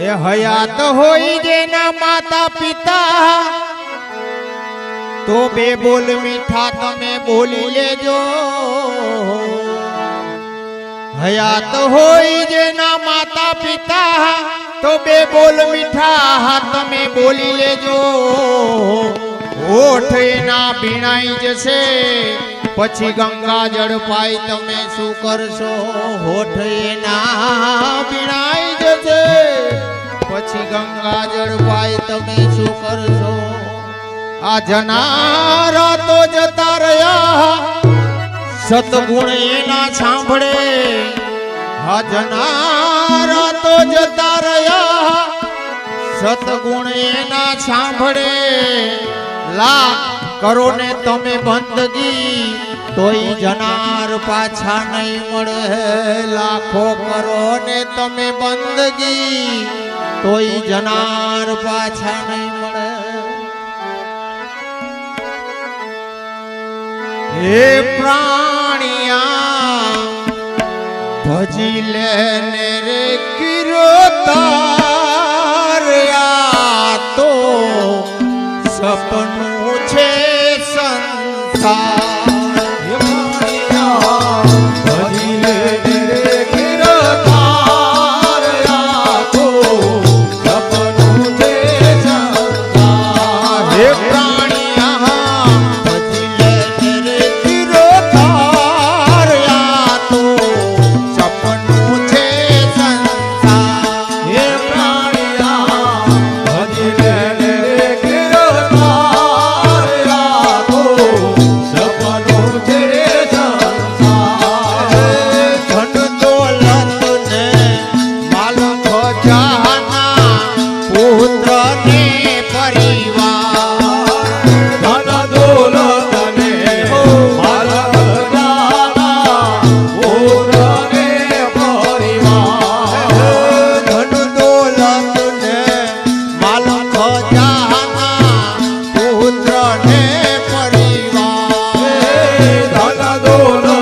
એ હયાત હોય જેના માતા પિતા તો બે બોલ મીઠા તમે બોલી લેજો હયાત હોય જેના માતા પિતા તો બે બોલ મીઠા તમે બોલી લેજો ઓઠ એના ભીણાઈ જશે પછી ગંગા જળ પાઈ તમે શું કરશો હોઠ એના ભીણાઈ જશે પછી ભાઈ તમે શું કરશો? આ જનારા તો જતા રહ્યા. સતગુણ એના સાંભળે. આ જનારા તો જતા રહ્યા. સતગુણ એના સાંભળે. લાખ કરો ને તમે બંદગી, તોય જનાર પાછા નહીં મળે. લાખો કરો ને તમે બંદગી. તોય જનાર પાછા નહીં મળે. હે પ્રાણિયા ભજી લેને રે કિરોતા તો સપનું ધન દોલત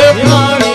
સંસાર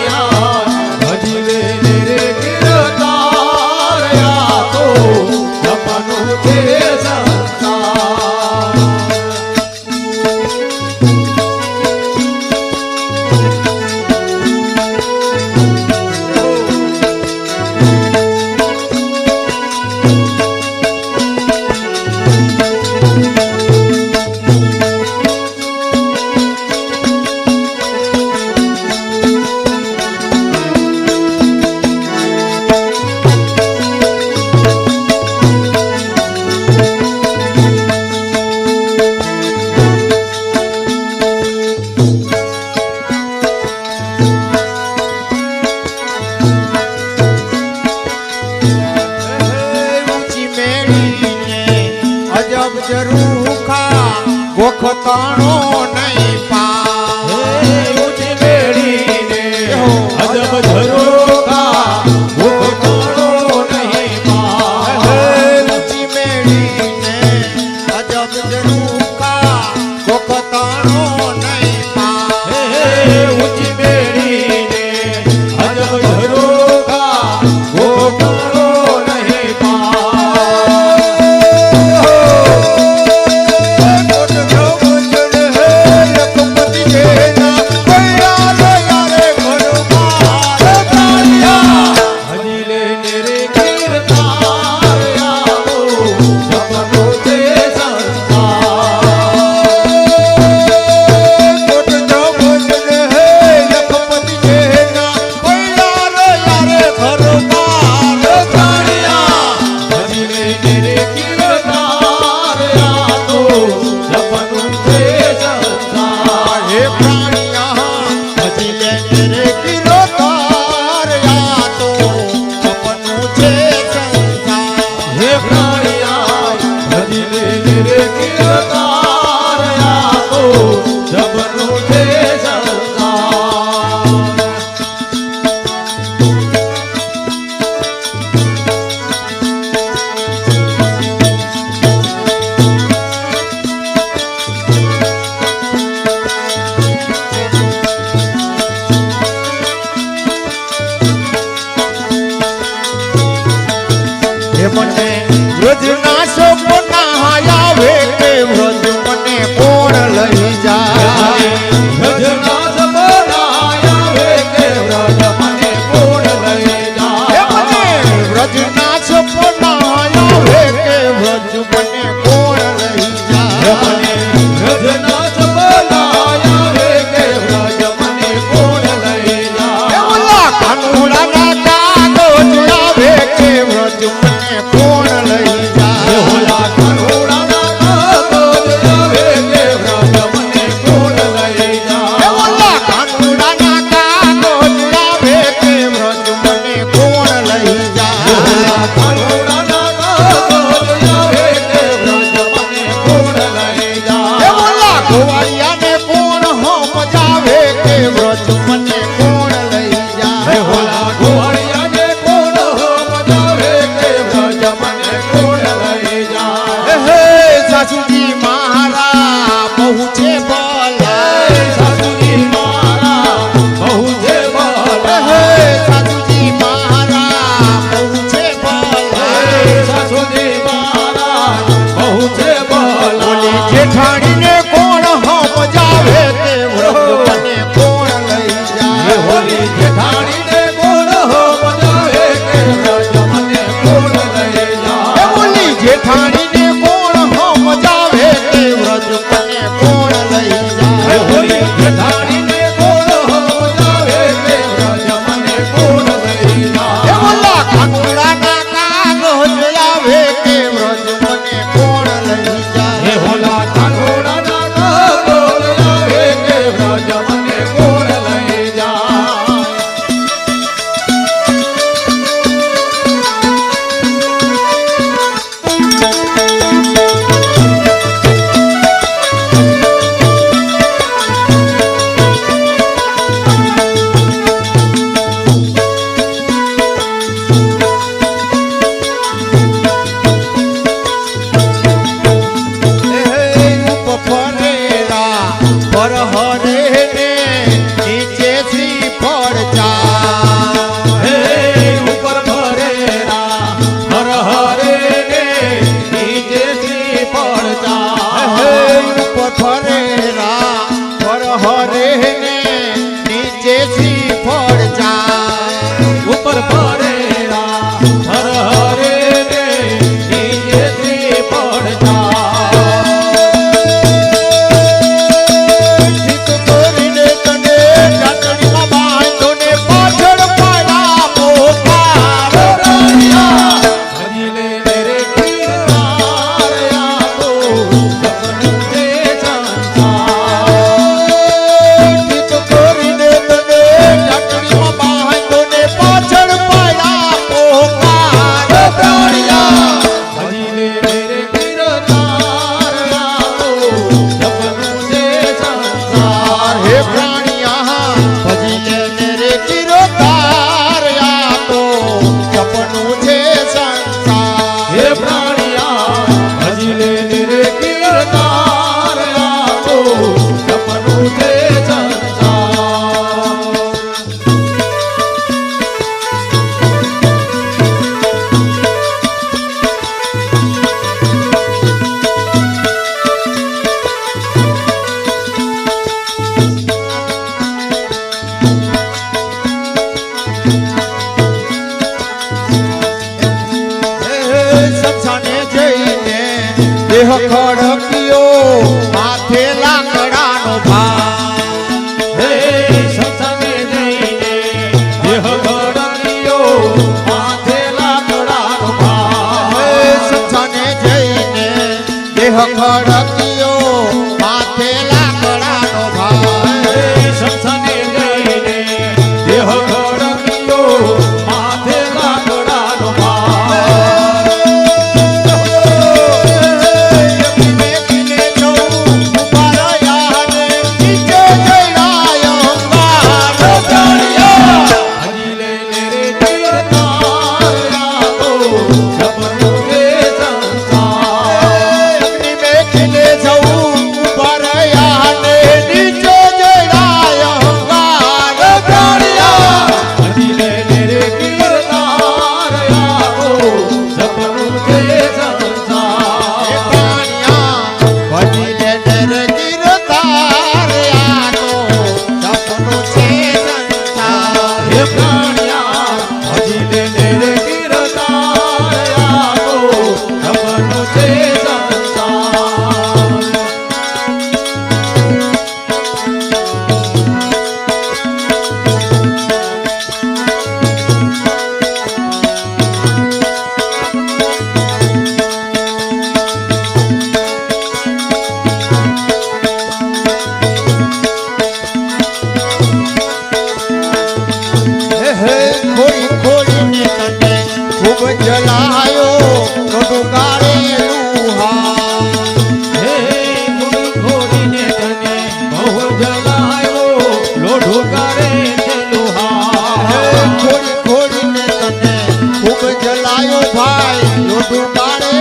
ભાઈ લોઢું પાડે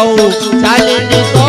સૌ ચાલે તો